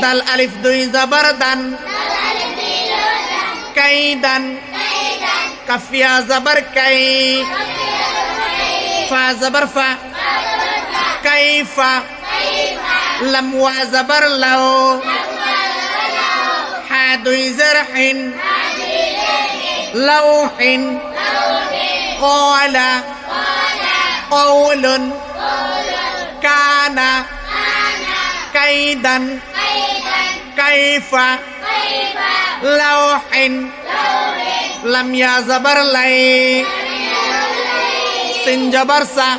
دال ألف دوي زبر دن كيدا كف يا زبر كي فا زبر فا. كيف لم وزبر لو. حادوي زرح لوح قال قول كان كيدا كيف لوح لم يا زبر لي سن جبر سا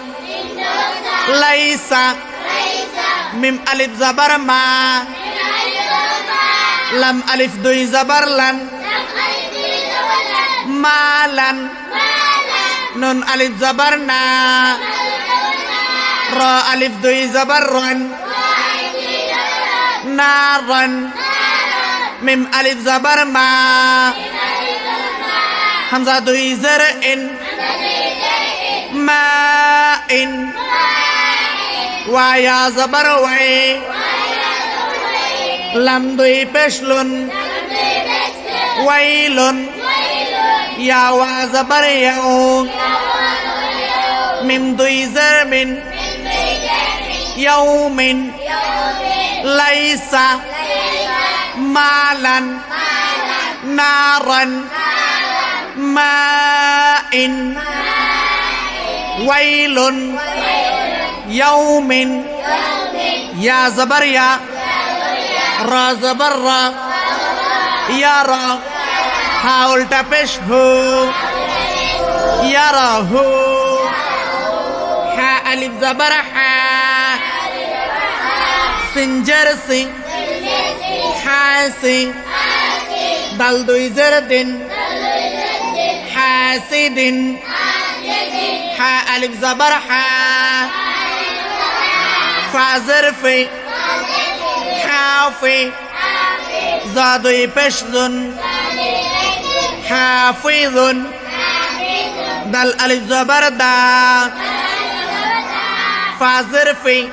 ليس ميم ألف زبر ما لم ألف دوي زبر لن مالا نون ألف زبرنا را ألف دوي زبرن نارا. ميم ألف زبر ما. همزة دوي زرع. ماء. ويا زبر وي لم دوي بشلن ويل. يا وزبر يوم. من دوي زرب يوم. ليس مالا نارا ماء ويل يوم. يا زبر يا را زبر را يرى حاول تبشه يراه حاء ألف زبر حاء سنجرسي حاسي. دوي زردن. حاسد حاء ألف زبر حاء فازرفي حافي. زادوي بشذن. حافظ دل ألف زبر دا فازرفي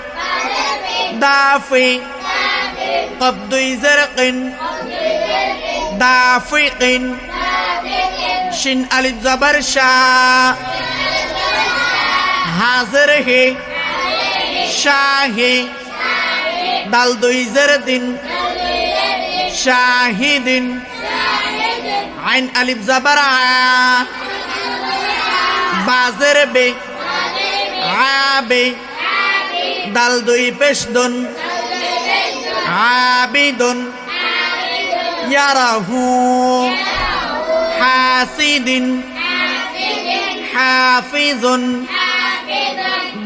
دافي قبضي زرق دافق شن ألف زبر شا حاضره شاهي دل دوي زردن شاهد عين ألف زبر ع بازر بي عابي দাল দুই পেশদুন আবিদুন। ইয়ারাহু। হাসিদিন। হাফিজুন।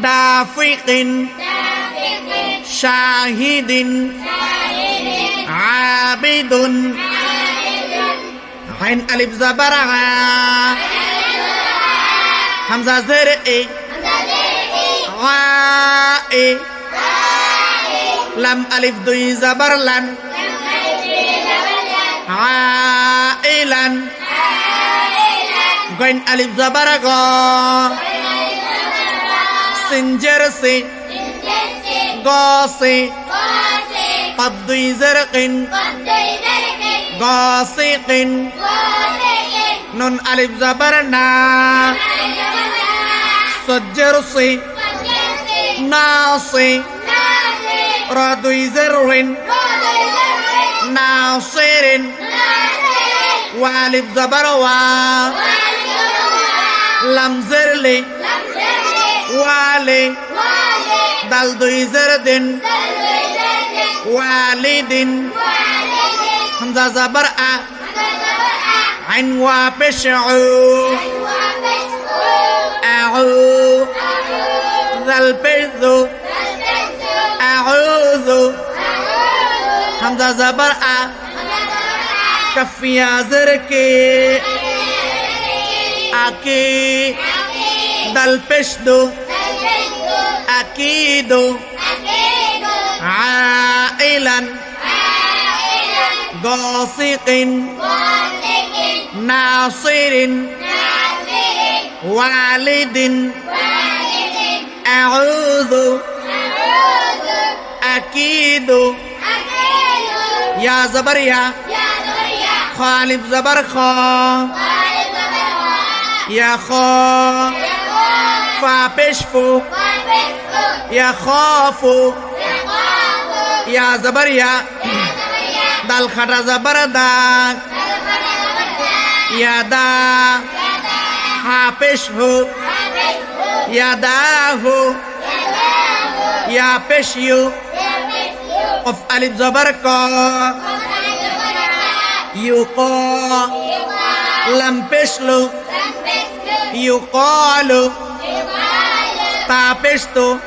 দাফিকিন। শাহিদিন। আবিদুন। হাইন আলিফ জাবারা। হামজা জের এ। زبر همزة زرق غاء لم ألف دوي زبر لن عائلا غين ألف زبر غا سنجرسي غاصي قضي زرق غاصق نون ألف زبرنا سجرسي ناصي. رادوي زر ناصر. والف زبروا. لم زرلي والي. دل دوي زردن والد. همزة زبر عين وبشعو أعو ذا البيض. أعوذ. حمزة زبر كفي يا زركي أكي. ذا البشد. أكيد. عائلا. غاصق ناصر. والد. أكيد يا زبر يا خالد زبر خا يا خا فابشفو يخافو يا زبر يا دال خطا زبر دا يا دا حافش هو يا دا هو يا پیش يو قف ألف زبر کا يقا لم پیشلو يقال تا پیشتو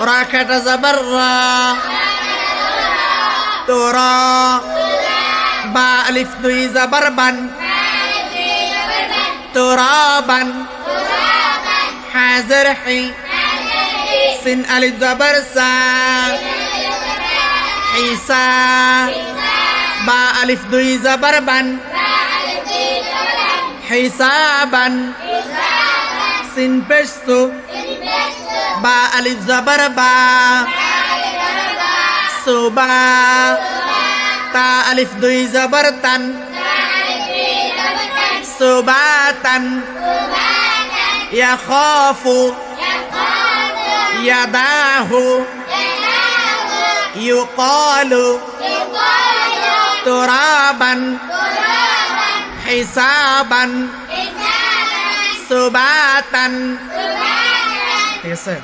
را خطا زبر را ترى با ألف دوي زبر بن ترابا حاضر حي سن ألف زبر Isa. Ba alif dui barban, Hisaban. Sin pestu. Ba alif zabarba Suba. Ta alif dui zabartan Subatan. Ya khofu, ya dahu. يقال ترابا حسابا سباتا يسر